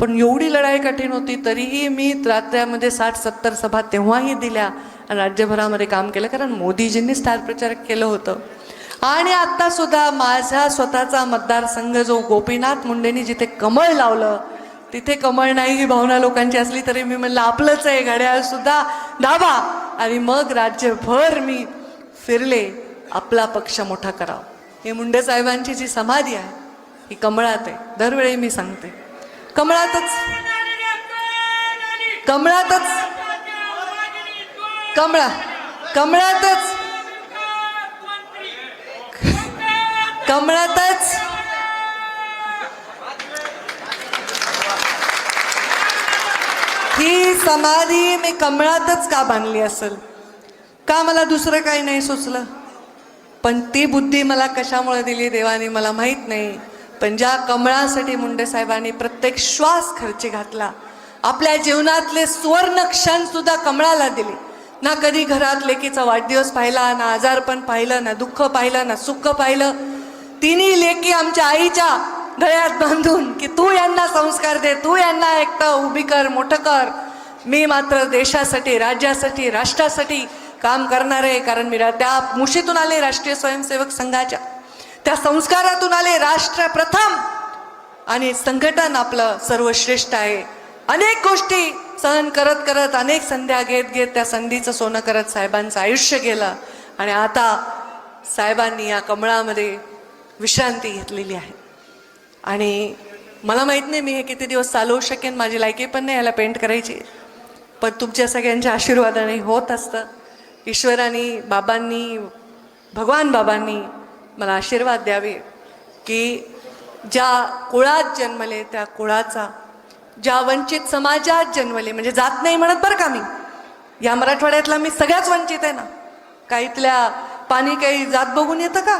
पण एवढी लढाई कठीण होती तरीही मी रात्र्यामध्ये साठ सत्तर सभा तेव्हाही दिल्या आणि राज्यभरामध्ये काम केलं कारण मोदीजींनी स्टार प्रचारक केलं होतं. आणि आत्तासुद्धा माझा स्वतःचा मतदारसंघ जो गोपीनाथ मुंडेंनी जिथे कमळ लावलं तिथे कमळ नाही ही भावना लोकांची असली तरी मी म्हणलं आपलंच आहे घड्याळसुद्धा दाबा. आणि मग राज्यभर मी फिरले आपला पक्ष मोठा करावा. हे मुंडे साहेबांची जी समाधी आहे ही कमळात आहे. दरवेळी मी सांगते. कमळातच. कमळातच. कमळा. कमळातच. कमळातच. ही समाधी मी कमळातच का बांधली असेल? का मला दुसरं काही नाही सुचलं? पण ती बुद्धी मला कशामुळे दिली देवाने मला माहीत नाही. पण ज्या कमळासाठी मुंडे साहेबांनी प्रत्येक श्वास खर्ची घातला आपल्या जीवनातले सुवर्ण क्षण सुद्धा कमळाला दिले. ना कधी घरात लेकीचा वाढदिवस पाहिला ना आजारपण पाहिलं ना दुःख पाहिलं ना सुख पाहिलं. तिन्ही लेकी आमच्या आईच्या गळ्यात बांधून की तू यांना संस्कार दे तू यांना एकटं उभी कर मोठं कर. मी मात्र देशासाठी राज्यासाठी राष्ट्रासाठी काम करणार आहे कारण मी त्या मुशीतून आले राष्ट्रीय स्वयंसेवक संघाच्या. त्या संस्कारातून आले राष्ट्र प्रथम. आणि संघटन आपलं सर्वश्रेष्ठ आहे. अनेक गोष्टी सहन करत करत अनेक संध्या घेत घेत त्या संधीचं सोनं करत साहेबांचं आयुष्य गेलं. आणि आता साहेबांनी या कमळामध्ये विश्रांती घेतलेली आहे. आणि मला माहीत नाही मी हे किती दिवस चालवू शकेन माझी लायकी पण नाही याला पेंट करायची. पण तुमच्या सगळ्यांच्या आशीर्वादाने होत असतं. ईश्वराने बाबांनी भगवान बाबांनी मला आशीर्वाद द्यावे की ज्या कुळात जन्मले त्या कुळाचा ज्या वंचित समाजात जन्मले म्हणजे जात नाही म्हणत बरं का मी. या मराठवाड्यातला मी सगळ्याच वंचित आहे ना. काहीतल्या इथल्या पाणी काही जात बघून येतं का?